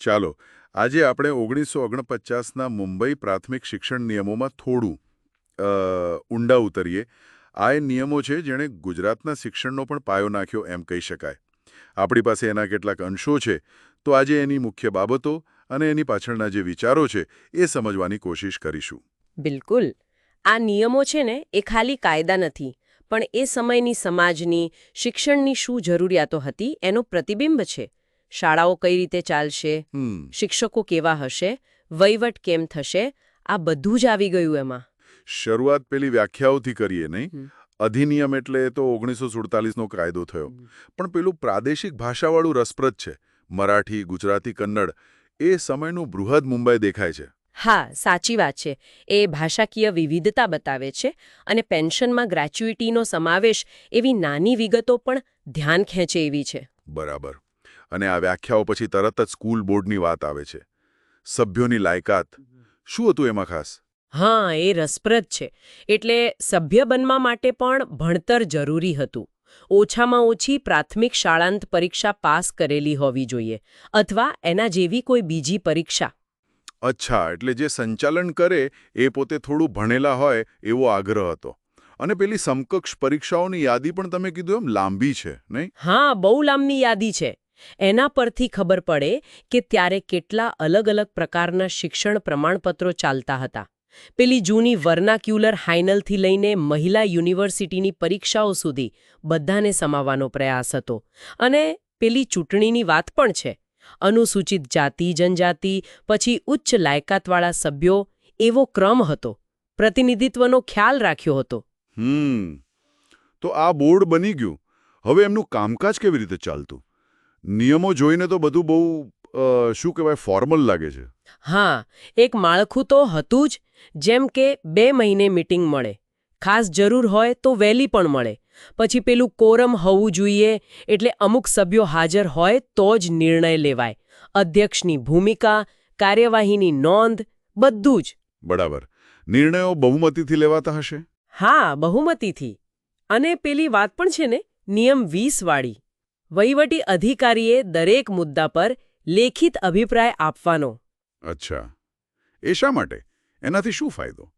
ચાલો, આજે આપણે ઓગણીસો ઓગણપચાસના મુંબઈ પ્રાથમિક શિક્ષણ નિયમોમાં થોડું ઊંડા ઉતરીએ. આ એ નિયમો છે જેણે ગુજરાતના શિક્ષણનો પણ પાયો નાખ્યો એમ કહી શકાય. આપણી પાસે એના કેટલાક અંશો છે, તો આજે એની મુખ્ય બાબતો અને એની પાછળના જે વિચારો છે એ સમજવાની કોશિશ કરીશું. બિલકુલ. આ નિયમો છે ને, એ ખાલી કાયદા નથી, પણ એ સમયની સમાજની, શિક્ષણની શું જરૂરિયાતો હતી એનો પ્રતિબિંબ છે. શાળાઓ કઈ રીતે ચાલશે? શિક્ષકો કેવા હશે? વહીવટ કેમ થશે? આ બધું જ આવી ગયું એમાં. શરૂઆત પેલી વ્યાખ્યાઓથી કરીએ નહીં? અધિનિયમ એટલે તો ઓગણીસો સુડતાલીસનો કાયદો થયો. પણ પેલું પ્રાદેશિક ભાષાવાળું રસપ્રદ છે. મરાઠી ગુજરાતી કન્નડ એ સમયનું બૃહદ મુંબઈ દેખાય છે. હા સાચી વાત છે. એ ભાષાકીય વિવિધતા બતાવે છે અને પેન્શનમાં ગ્રેચ્યુઇટીનો સમાવેશ એવી નાની વિગતો પણ ધ્યાન ખેંચે એવી છે. બરાબર. અને આ વ્યાખ્યાઓ પછી તરત જ સ્કૂલ બોર્ડની વાત આવે છે. સભ્યોની લાયકાત. શું હતું એમાં ખાસ? હા એ રસપ્રદ છે. એટલે સભ્ય બનવા માટે પણ ભણતર જરૂરી હતું. ઓછામાં ઓછી પ્રાથમિક શાળાંત પરીક્ષા પાસ કરેલી હોવી જોઈએ અથવા એના જેવી કોઈ બીજી પરીક્ષા. અચ્છા એટલે જે સંચાલન કરે એ પોતે થોડું ભણેલા હોય એવો આગ્રહ હતો. અને પેલી સમકક્ષ પરીક્ષાઓની યાદી પણ તમે કીધું એમ લાંબી છે નહીં? હા બહુ લાંબી યાદી છે. એના પરથી ખબર પડે કે ત્યારે કેટલા અલગ અલગ પ્રકારના શિક્ષણ પ્રમાણપત્રો ચાલતા હતા. પેલી જૂની વર્નાક્યુલર હાઇનલથી લઈને મહિલા યુનિવર્સિટીની પરીક્ષાઓ સુધી બધાને સમાવવાનો પ્રયાસ હતો. અને પેલી ચૂંટણીની વાત પણ છે. અનુસૂચિત જાતિ, જનજાતિ, પછી ઉચ્ચ લાયકાતવાળા સભ્યો, એવો ક્રમ હતો. પ્રતિનિધિત્વનો ખ્યાલ રાખ્યો હતો. હમ. તો આ બોર્ડ બની ગયું. હવે એમનું કામકાજ કેવી રીતે ચાલતું? નિયમો જોઈને તો બધું બહુ શું કહેવાય ફોર્મલ લાગે છે. હા એક માળખું તો હતું જ જેમ કે બે મહિને મીટિંગ મળે. ખાસ જરૂર હોય તો વહેલી પણ મળે. પછી પેલું કોરમ હોવું જોઈએ એટલે અમુક સભ્યો હાજર હોય તો જ નિર્ણય લેવાય. અધ્યક્ષની ભૂમિકા કાર્યવાહીની નોંધ બધું જ. બરાબર. નિર્ણયો બહુમતીથી લેવાતા હશે? હા બહુમતીથી. અને પેલી વાત પણ છે ને નિયમ વીસ વાળી. વહીવટી અધિકારીએ દરેક મુદ્દા પર લેખિત અભિપ્રાય આપવાનો. અચ્છા. એ શા માટે? એનાથી શું ફાયદો?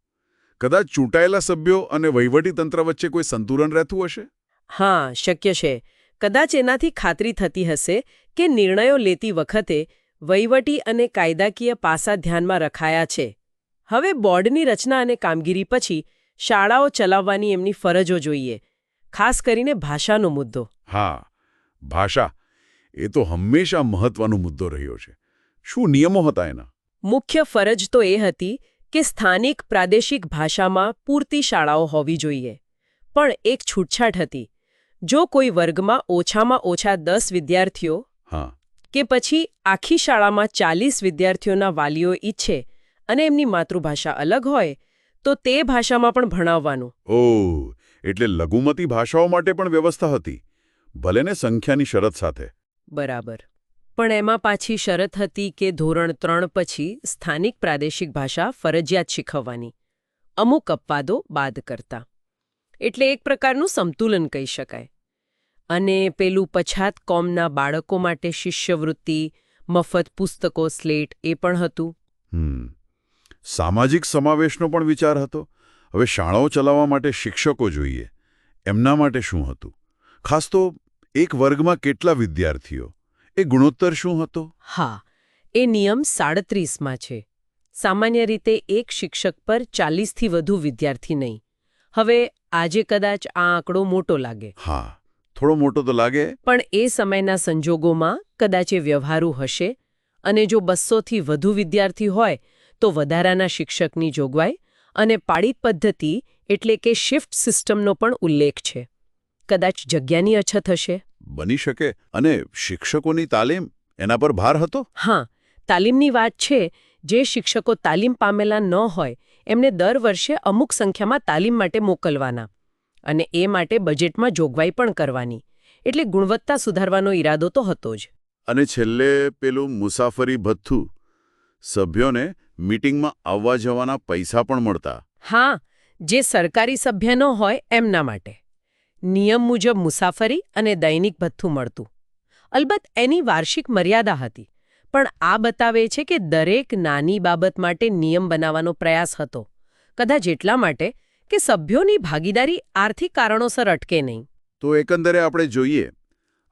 કદાચ ચૂંટાયેલા સભ્યો અને વહીવટીતંત્ર વચ્ચે કોઈ સંતુલન રહેતું હશે? હા શક્ય છે. કદાચ એનાથી ખાતરી થતી હશે કે નિર્ણયો લેતી વખતે વહીવટી અને કાયદાકીય પાસા ધ્યાનમાં રખાયા છે. હવે બોર્ડની રચના અને કામગીરી પછી શાળાઓ ચલાવવાની એમની ફરજો જોઈએ ખાસ કરીને ભાષાનો મુદ્દો. હા. ભાષા એ તો હંમેશા મહત્વનો મુદ્દો રહ્યો છે. શું નિયમો હતા એના? મુખ્ય ફરજ તો એ હતી કે સ્થાનિક પ્રાદેશિક ભાષામાં પૂરતી શાળાઓ હોવી જોઈએ. પણ એક છૂટછાટ હતી. જો કોઈ વર્ગમાં ઓછામાં ઓછા દસ વિદ્યાર્થીઓ હા. કે પછી આખી શાળામાં ચાલીસ વિદ્યાર્થીઓના વાલીઓ ઈચ્છે અને એમની માતૃભાષા અલગ હોય તો તે ભાષામાં પણ ભણાવવાનું. ઓહ એટલે લઘુમતી ભાષાઓ માટે પણ વ્યવસ્થા હતી. ભલે ને સંખ્યાની શરત સાથે. બરાબર. પણ એમાં પાછી શરત હતી કે ધોરણ ત્રણ પછી સ્થાનિક પ્રાદેશિક ભાષા ફરજિયાત શીખવવાની. અમુક અપવાદો બાદ કરતા. એટલે એક પ્રકારનું સંતુલન કહી શકાય. અને પેલું પછાત કોમના બાળકો માટે શિષ્યવૃત્તિ મફત પુસ્તકો સ્લેટ એ પણ હતું. સામાજિક સમાવેશનો પણ વિચાર હતો. હવે શાળાઓ ચલાવવા માટે શિક્ષકો જોઈએ. એમના માટે શું હતું? ખાસ તો એક વર્ગમાં કેટલા વિદ્યાર્થીઓ? એ ગુણોત્તર શું હતો? હા એ નિયમ સાડત્રીસમાં છે. સામાન્ય રીતે એક શિક્ષક પર ચાલીસથી વધુ વિદ્યાર્થી નહીં. હવે આજે કદાચ આ આંકડો મોટો લાગે. હા થોડો મોટો તો લાગે. પણ એ સમયના સંજોગોમાં કદાચ એ વ્યવહારુ હશે અને જો બસોથી વધુ વિદ્યાર્થી હોય તો વધારાના શિક્ષકની જોગવાઈ અને પાળિત પદ્ધતિ એટલે કે શિફ્ટ સિસ્ટમનો પણ ઉલ્લેખ છે. કદાચ જગ્યાની અછત હશે? બની શકે. અને શિક્ષકોની તાલીમ એના પર ભાર હતો? હા. તાલીમની વાત છે જે શિક્ષકો તાલીમ પામેલા ન હોય એમને દર વર્ષે અમુક સંખ્યામાં તાલીમ માટે મોકલવાના. અને એ માટે બજેટમાં જોગવાઈ પણ કરવાની. એટલે ગુણવત્તા સુધારવાનો ઈરાદો તો હતો જ. અને છેલ્લે પેલું મુસાફરી ભથ્થું. સભ્યોને મીટિંગમાં આવવા જવાના પૈસા પણ મળતા. હા. જે સરકારી સભ્ય ન હોય એમના માટે. નિયમ મુજબ મુસાફરી અને દૈનિક ભથ્થું મળતું. અલબત્ત એની વાર્ષિક મર્યાદા હતી, પણ આ બતાવે છે કે દરેક નાની બાબત માટે નિયમ બનાવવાનો પ્રયાસ હતો, કદાચ એટલા માટે કે સભ્યોની ભાગીદારી આર્થિક કારણોસર અટકે નહીં. તો એકંદરે આપણે જોઈએ,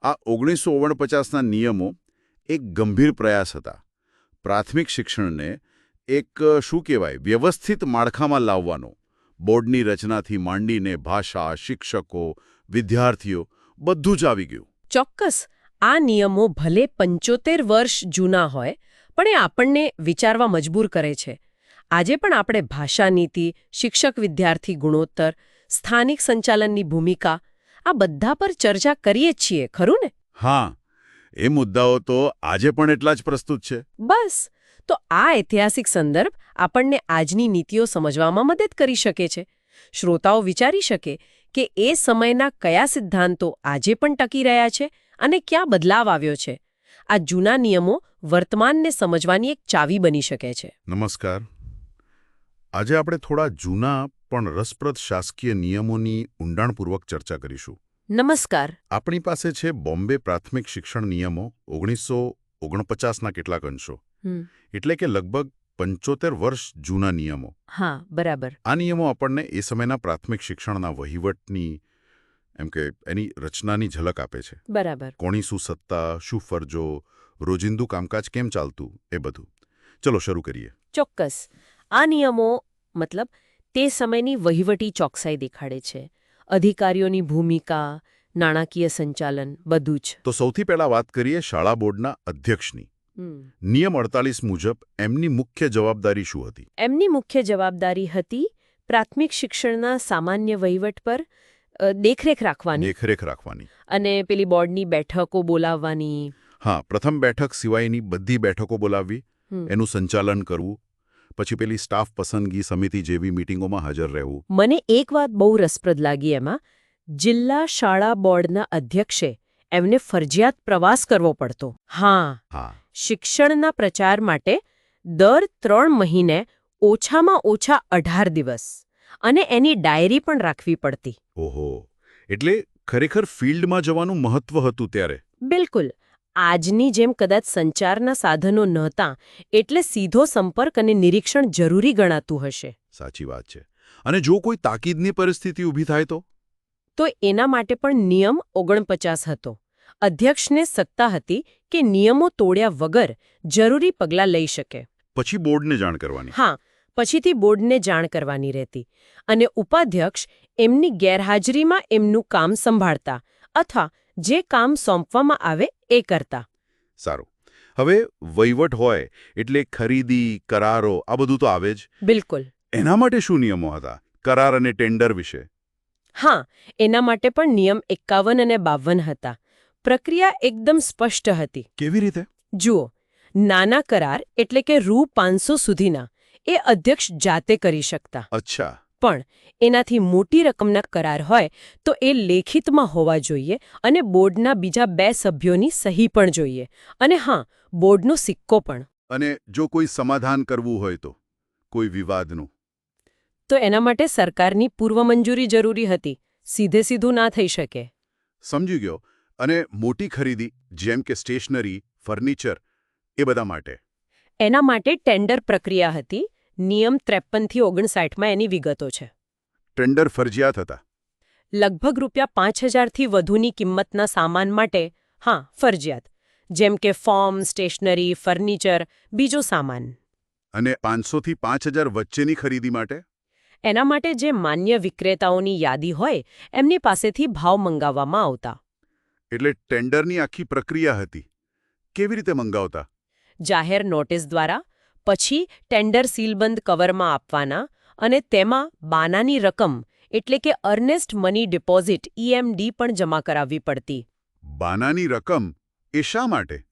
આ ઓગણીસો ઓગણપચાસના નિયમો એક ગંભીર પ્રયાસ હતા. પ્રાથમિક શિક્ષણને એક, શું કહેવાય, વ્યવસ્થિત માળખામાં લાવવાનો. બોર્ડની રચનાથી માંડીને ભાષા શિક્ષકો વિદ્યાર્થીઓ બધું જ આવી ગયું. ચોક્કસ આ નિયમો ભલે પંચોતેર વર્ષ જૂના હોય પણ એ આપણને વિચારવા મજબૂર કરે છે. આજે પણ આપણે ભાષા નીતિ શિક્ષક વિદ્યાર્થી ગુણોત્તર સ્થાનિક સંચાલનની ભૂમિકા આ બધા પર ચર્ચા કરીએ છીએ ખરું ને? હા એ મુદ્દાઓ તો આજે પણ એટલા જ પ્રસ્તુત છે. બસ તો આ ઐતિહાસિક સંદર્ભ આપણને આજની નીતિઓ સમજવામાં મદદ કરી શકે છે. શ્રોતાઓ વિચારી શકે કે એ સમયના કયા સિદ્ધાંતો આજે પણ ટકી રહ્યા છે અને ક્યાં બદલાવ આવ્યો છે. આ જૂના નિયમો વર્તમાનને સમજવાની એક ચાવી બની શકે છે. નમસ્કાર. આજે આપણે થોડા જૂના પણ રસપ્રદ શાસકીય નિયમોની ઊંડાણપૂર્વક ચર્ચા કરીશું. નમસ્કાર. આપણી પાસે છે બોમ્બે પ્રાથમિક શિક્ષણ નિયમો ઓગણીસો ઓગણપચાસના કેટલાક અંશો. એટલે કે લગભગ પંચોતેર વર્ષ જૂના નિયમો. હા બરાબર. આ નિયમો આપણને એ સમયના પ્રાથમિક શિક્ષણના વહીવટની એમ કે એની રચનાની ઝલક આપે છે. બરાબર. કોની શું સત્તા શું ફરજો રોજિંદુ કામકાજ કેમ ચાલતું એ બધું. ચલો શરૂ કરીએ. ચોક્કસ. આ નિયમો મતલબ તે સમયની વહીવટી ચોકસાઈ દેખાડે છે. અધિકારીઓની ભૂમિકા નાણાકીય સંચાલન બધું જ. તો સૌથી પહેલા વાત કરીએ શાળા બોર્ડના અધ્યક્ષની. નિયમ અડતાલીસ મુજબ એમની મુખ્ય જવાબદારી શું હતી? એમની મુખ્ય જવાબદારી હતી પ્રાથમિક શિક્ષણના સામાન્ય વહીવટ પર દેખરેખ રાખવાની. દેખરેખ રાખવાની. અને પેલી બોર્ડની બેઠકો બોલાવવાની. હા પ્રથમ બેઠક સિવાયની બધી બેઠકો બોલાવવી એનું સંચાલન કરવું પછી પેલી સ્ટાફ પસંદગી સમિતિ જેવી મીટિંગોમાં હાજર રહેવું. મને એક વાત બહુ રસપ્રદ લાગી એમાં. જિલ્લા શાળા બોર્ડના અધ્યક્ષે એમને ફરજિયાત પ્રવાસ કરવો પડતો. હા. હા. શિક્ષણના પ્રચાર માટે દર ત્રણ મહિને ઓછામાં ઓછા અઢાર દિવસ અને એની ડાયરી પણ રાખવી પડતી. ઓહો. એટલે ખરેખર ફિલ્ડમાં જવાનું મહત્વ હતું ત્યારે? બિલકુલ. આજની જેમ કદાચ સંચારના સાધનો નહોતા એટલે સીધો સંપર્ક અને નિરીક્ષણ જરૂરી ગણાતું હશે. સાચી વાત છે. અને જો કોઈ તાકીદની પરિસ્થિતિ ઊભી થાય તો? તો એના માટે પણ નિયમ ઓગણપચાસ હતો. અધ્યક્ષને સત્તા હતી કે નિયમો તોડ્યા વગર જરૂરી પગલાં લઈ શકે. પછી બોર્ડને જાણ કરવાની. હા પછીથી બોર્ડને જાણ કરવાની રહેતી અને ઉપાધ્યક્ષ એમની ગેરહાજરીમાં એમનું કામ સંભાળતા અથવા જે કામ સોંપવામાં આવે એ કરતા. સારું. હવે વહીવટ હોય એટલે ખરીદી કરારો આ બધું તો આવે જ. બિલકુલ. એના માટે શું નિયમો હતા? કરાર અને ટેન્ડર વિશે? હા એના માટે પણ નિયમ એકાવન અને બાવન હતા. પ્રક્રિયા એકદમ સ્પષ્ટ હતી. કેવી રીતે? જુઓ નાના કરાર એટલે કે રૂ પાંચસો સુધીના એ અધ્યક્ષ જાતે કરી શકતા. અચ્છા. પણ એનાથી મોટી રકમના કરાર હોય તો એ લેખિતમાં હોવા જોઈએ અને બોર્ડના બીજા બે સભ્યોની સહી પણ જોઈએ. અને હા બોર્ડનો સિક્કો પણ. અને જો કોઈ સમાધાન કરવું હોય તો? કોઈ વિવાદનું? તો એના માટે સરકારની પૂર્વ મંજૂરી જરૂરી હતી. સીધે સીધું ના થઈ શકે. સમજી ગયો. અને મોટી ખરીદી જેમ કે સ્ટેશનરી ફર્નિચર એ બધા માટે. એના માટે ટેન્ડર પ્રક્રિયા હતી. નિયમ ત્રેપનથી ઓગણસાઠમાં એની વિગતો છે. ટેન્ડર ફરજિયાત હતા. લગભગ રૂપિયા પાંચ હજારથી વધુની કિંમતના સામાન માટે હા ફરજિયાત. જેમ કે ફોર્મ સ્ટેશનરી ફર્નિચર બીજો સામાન. અને પાંચસોથી પાંચ હજાર વચ્ચેની ખરીદી માટે? એના માટે જે માન્ય વિક્રેતાઓની યાદી હોય એમની પાસેથી ભાવ મંગાવવામાં આવતા. એટલે ટેન્ડરની આખી પ્રક્રિયા હતી. કેવી રીતે મંગાવતા? જાહેર નોટિસ દ્વારા પછી ટેન્ડર સીલબંધ કવરમાં આપવાના અને તેમાં બાનાની રકમ એટલે કે અર્નેસ્ટ મની ડિપોઝિટ ઈએમડી પણ જમા કરાવવી પડતી. બાનાની રકમ એ શા માટે?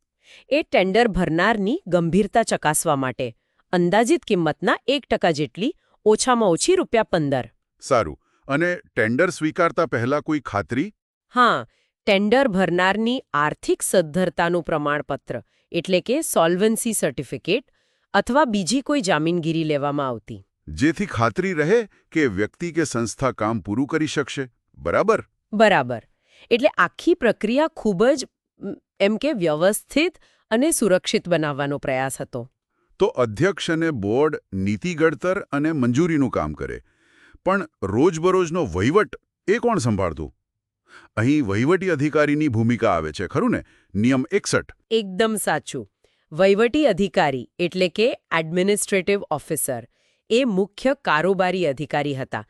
એ ટેન્ડર ભરનારની ગંભીરતા ચકાસવા માટે. અંદાજિત કિંમતના એક ટકા જેટલી ઓછામાં ઓછી રૂપિયા પંદર. સારું. અને ટેન્ડર સ્વીકારતા પહેલા કોઈ ખાતરી? હા ટેન્ડર ભરનારની આર્થિક સદ્ધરતાનું પ્રમાણપત્ર એટલે કે સોલ્વન્સી સર્ટિફિકેટ અથવા બીજી કોઈ જામીનગીરી લેવામાં આવતી. જેથી ખાતરી રહે કે વ્યક્તિ કે સંસ્થા કામ પૂરું કરી શકશે. બરાબર? બરાબર. એટલે આખી પ્રક્રિયા ખૂબ જ એમ કે વ્યવસ્થિત અને સુરક્ષિત બનાવવાનો પ્રયાસ હતો. તો અધ્યક્ષ અને બોર્ડ નીતિ ઘડતર અને મંજૂરીનું કામ કરે. પણ રોજબરોજનો વહીવટ એ કોણ સંભાળતું? અહીં વહીવટી અધિકારીની ભૂમિકા આવે છે ખરું ને? નિયમ એકસઠ. એકદમ સાચું. વહીવટી અધિકારી એટલે કે એડમિનિસ્ટ્રેટિવ ઓફિસર એ મુખ્ય કારોબારી અધિકારી હતા.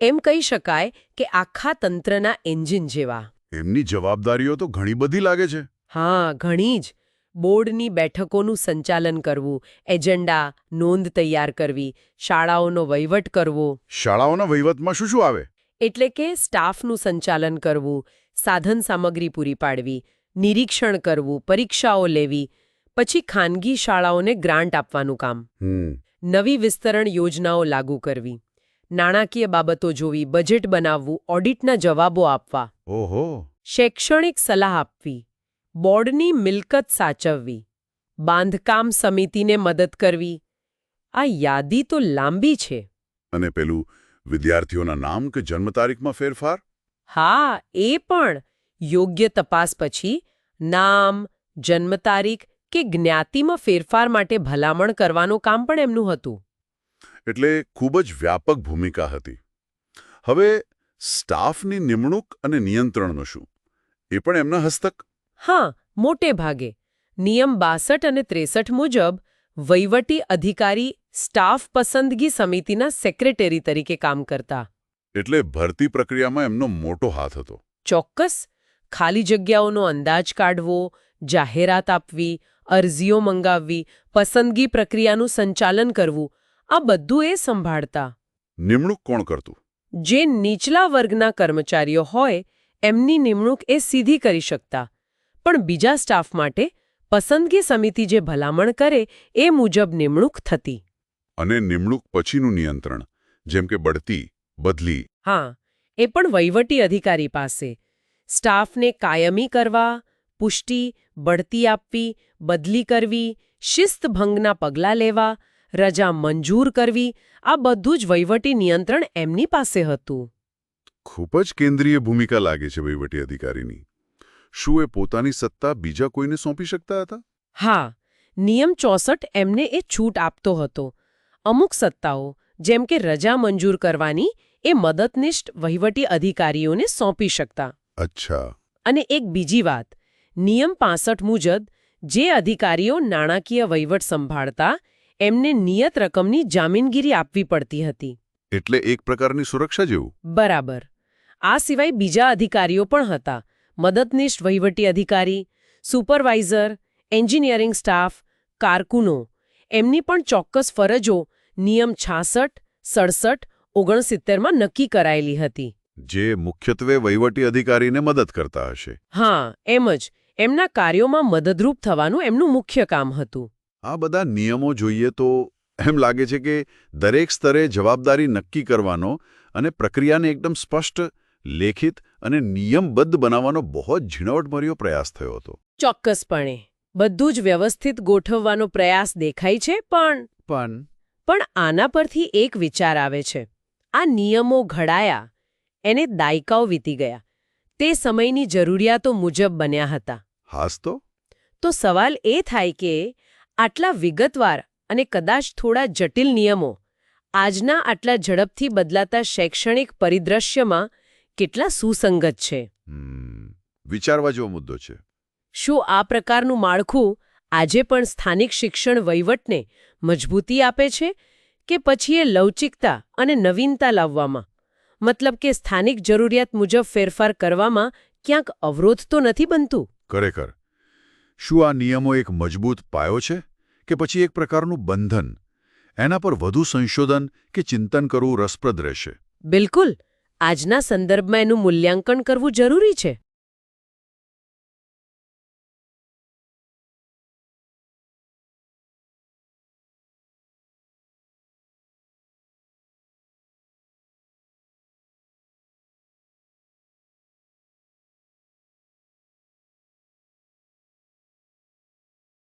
એમ કહી શકાય કે આખા તંત્રના એન્જિન જેવા. એમની જવાબદારીઓ તો ઘણી બધી લાગે છે. હા ઘણી જ. બોર્ડની બેઠકોનું સંચાલન કરવું એજન્ડા નોંધ તૈયાર કરવી શાળાઓનો વહીવટ કરવો. શાળાઓના વહીવટમાં શું શું આવે? એટલે કે સ્ટાફનું સંચાલન કરવું સાધન સામગ્રી પૂરી પાડવી નિરીક્ષણ કરવું પરીક્ષાઓ લેવી પછી ખાનગી શાળાઓને ગ્રાન્ટ આપવાનું કામ. નવી વિસ્તરણ યોજનાઓ લાગુ કરવી નાણાકીય બાબતો જોવી બજેટ બનાવવું ઓડિટના જવાબો આપવા. ઓહો. શૈક્ષણિક સલાહ આપવી બોર્ડની મિલકત સાચવવી બાંધકામ સમિતિને મદદ કરવી. આ યાદી તો લાંબી છે. અને પેલું વિદ્યાર્થીઓના નામ કે જન્મ તારીખમાં ફેરફાર? હા એ પણ. યોગ્ય તપાસ પછી નામ જન્મ તારીખ કે જ્ઞાતિમાં ફેરફાર માટે ભલામણ કરવાનું કામ પણ એમનું હતું. એટલે ખૂબ જ વ્યાપક ભૂમિકા હતી. હવે સ્ટાફની નિમણૂક અને નિયંત્રણનું શું? એ પણ એમના હસ્તક? હા મોટે ભાગે. નિયમ બાસઠ અને ત્રેસઠ મુજબ વહીવટી અધિકારી સ્ટાફ પસંદગી સમિતિના સેક્રેટરી તરીકે કામ કરતા. એટલે ભરતી પ્રક્રિયામાં એમનો મોટો હાથ હતો. ચોક્કસ. ખાલી જગ્યાઓનો અંદાજ કાઢવો જાહેરાત આપવી અરજીઓ મંગાવવી પસંદગી પ્રક્રિયાનું સંચાલન કરવું આ બધું એ સંભાળતા. નિમણૂક કોણ કરતું? જે નીચલા વર્ગના કર્મચારીઓ હોય એમની નિમણૂક એ સીધી કરી શકતા. પણ બીજા સ્ટાફ માટે પસંદગી સમિતિ જે ભલામણ કરે એ મુજબ નિમણૂક થતી. અને નિમણૂક પછીનું નિયંત્રણ જેમ કે બઢતી બદલી. હા એ પણ વહીવટી અધિકારી પાસે. સ્ટાફને કાયમી કરવા પુષ્ટિ બઢતી આપવી બદલી કરવી શિસ્તભંગના પગલાં લેવા રજા મંજૂર કરવી આ બધું જ વહીવટી નિયંત્રણ એમની પાસે હતું. ખૂબ જ કેન્દ્રીય ભૂમિકા લાગે છે વહીવટી અધિકારીની. શું એ પોતાની સત્તા બીજા કોઈને સોંપી શકતા હતા? હા નિયમ ચોસઠ એમને એ છૂટ આપતો હતો. અમુક સત્તાઓ જેમ કે રજા મંજૂર કરવાની એ મદદનિષ્ઠ વહીવટી અધિકારીઓને સોંપી શકતા. અચ્છા. અને એક બીજી વાત નિયમ પાસઠ મુજબ જે અધિકારીઓ નાણાકીય વહીવટ સંભાળતા એમને નિયત રકમની જામીનગીરી આપવી પડતી હતી. એટલે એક પ્રકારની સુરક્ષા જેવું? બરાબર. આ સિવાય બીજા અધિકારીઓ પણ હતા. મદદનિષ્ઠ વહીવટી અધિકારી સુપરવાઇઝર એન્જિનિયરિંગ સ્ટાફ કારકુનો એમની પણ ચોક્કસ ફરજો નિયમ છાસઠ સડસઠ ઓગણસિત્તેરમાં નક્કી કરાયેલી હતી. જે મુખ્યત્વે વહીવટી અધિકારીને મદદ કરતા હશે. હા એમ જ. એમના કાર્યોમાં મદદરૂપ થવાનું એમનું મુખ્ય કામ હતું. આ બધા નિયમો જોઈએ તો એમ લાગે છે કે દરેક સ્તરે જવાબદારી નક્કી કરવાનો અને પ્રક્રિયાને એકદમ સ્પષ્ટ લેખિત અને નિયમબદ્ધ બનાવવાનો બહુ જ ઝીણવટભર્યો પ્રયાસ થયો હતો. ચોક્કસપણે. બધું જ વ્યવસ્થિત ગોઠવવાનો પ્રયાસ દેખાય છે પણ પણ પણ આના પરથી એક વિચાર આવે છે. આ નિયમો ઘડાયા એને દાયકાઓ વીતી ગયા. તે સમયની જરૂરિયાતો મુજબ બન્યા હતા. હાસ તો? તો સવાલ એ થાય કે આટલા વિગતવાર અને કદાચ થોડા જટિલ નિયમો આજના આટલા ઝડપથી બદલાતા શૈક્ષણિક પરિદ્રશ્યમાં કેટલા સુસંગત છે? વિચારવા જેવો મુદ્દો છે. શું આ પ્રકારનું માળખું આજે પણ સ્થાનિક શિક્ષણ વહીવટને મજબૂતી આપે છે કે પછી એ લવચિકતા અને નવીનતા લાવવામાં? મતલબ કે સ્થાનિક જરૂરિયાત મુજબ ફેરફાર કરવામાં ક્યાંક અવરોધ તો નથી બનતું? ખરેખર. શું આ નિયમો એક મજબૂત પાયો છે કે પછી એક પ્રકારનું બંધન? એના પર વધુ સંશોધન કે ચિંતન કરવું રસપ્રદ રહેશે? બિલકુલ. આજના સંદર્ભમાં એનું મૂલ્યાંકન કરવું જરૂરી છે.